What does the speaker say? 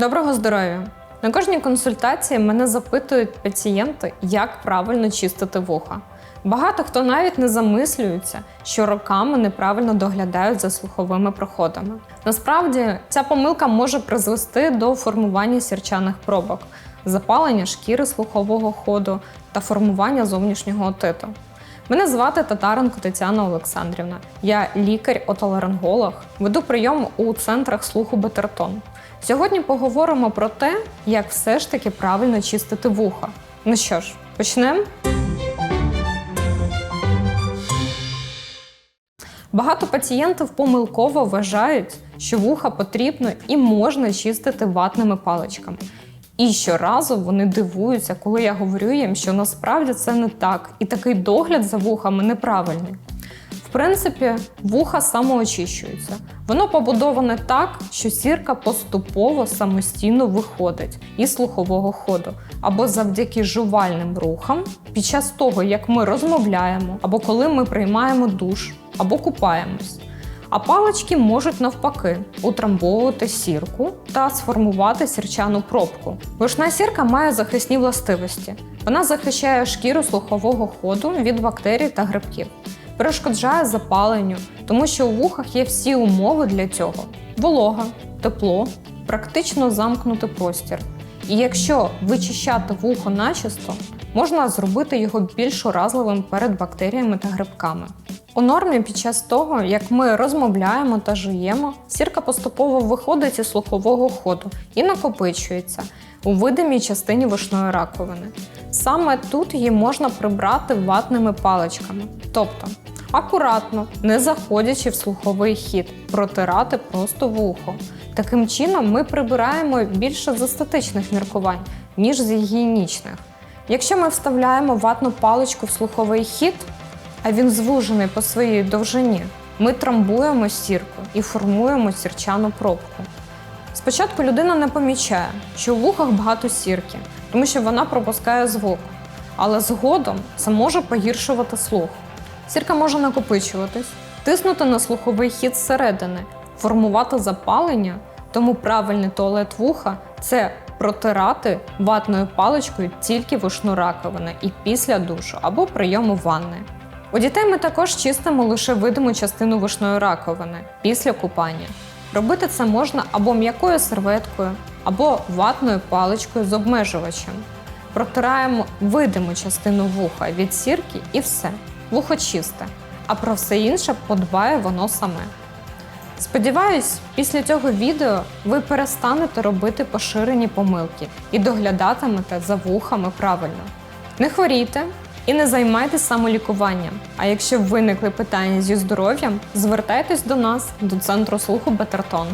Доброго здоров'я! На кожній консультації мене запитують пацієнти, як правильно чистити вуха. Багато хто навіть не замислюється, що роками неправильно доглядають за слуховими проходами. Насправді, ця помилка може призвести до формування сірчаних пробок, запалення шкіри слухового ходу та формування зовнішнього отиту. Мене звати Татаренко Тетяна Олександрівна. Я лікар-отоларинголог, веду прийом у центрах слуху Бетертон. Сьогодні поговоримо про те, як все ж таки правильно чистити вуха. Ну що ж, почнемо? Багато пацієнтів помилково вважають, що вуха потрібно і можна чистити ватними паличками. І щоразу вони дивуються, коли я говорю їм, що насправді це не так, і такий догляд за вухами неправильний. В принципі, вуха самоочищуються. Воно побудоване так, що сірка поступово самостійно виходить із слухового ходу, або завдяки жувальним рухам під час того, як ми розмовляємо, або коли ми приймаємо душ, або купаємось. А палички можуть навпаки утрамбовувати сірку та сформувати сірчану пробку. Вишна сірка має захисні властивості. Вона захищає шкіру слухового ходу від бактерій та грибків, перешкоджає запаленню, тому що у вухах є всі умови для цього: волога, тепло, практично замкнутий простір. І якщо вичищати вухо начисто, можна зробити його більш уразливим перед бактеріями та грибками. У нормі під час того, як ми розмовляємо та жуємо, сірка поступово виходить із слухового ходу і накопичується у видимій частині вушної раковини. Саме тут її можна прибрати ватними паличками, тобто акуратно, не заходячи в слуховий хід, протирати просто вухо. Таким чином ми прибираємо більше з естетичних міркувань, ніж з гігієнічних. Якщо ми вставляємо ватну паличку в слуховий хід, а він звужений по своїй довжині, ми трамбуємо сірку і формуємо сірчану пробку. Спочатку людина не помічає, що у вухах багато сірки, тому що вона пропускає звук, але згодом це може погіршувати слух. Сірка може накопичуватись, тиснути на слуховий хід зсередини, формувати запалення, тому правильний туалет вуха це протирати ватною паличкою тільки вушну раковину і після душу або прийому ванни. У дітей ми також чистимо лише видиму частину вушної раковини після купання. Робити це можна або м'якою серветкою, або ватною паличкою з обмежувачем. Протираємо видиму частину вуха від сірки і все. Вухо чисте, а про все інше подбає воно саме. Сподіваюсь, після цього відео ви перестанете робити поширені помилки і доглядатимете за вухами правильно. Не хворійте і не займайтесь самолікуванням. А якщо виникли питання зі здоров'ям, звертайтесь до нас до центру слуху Бетертон.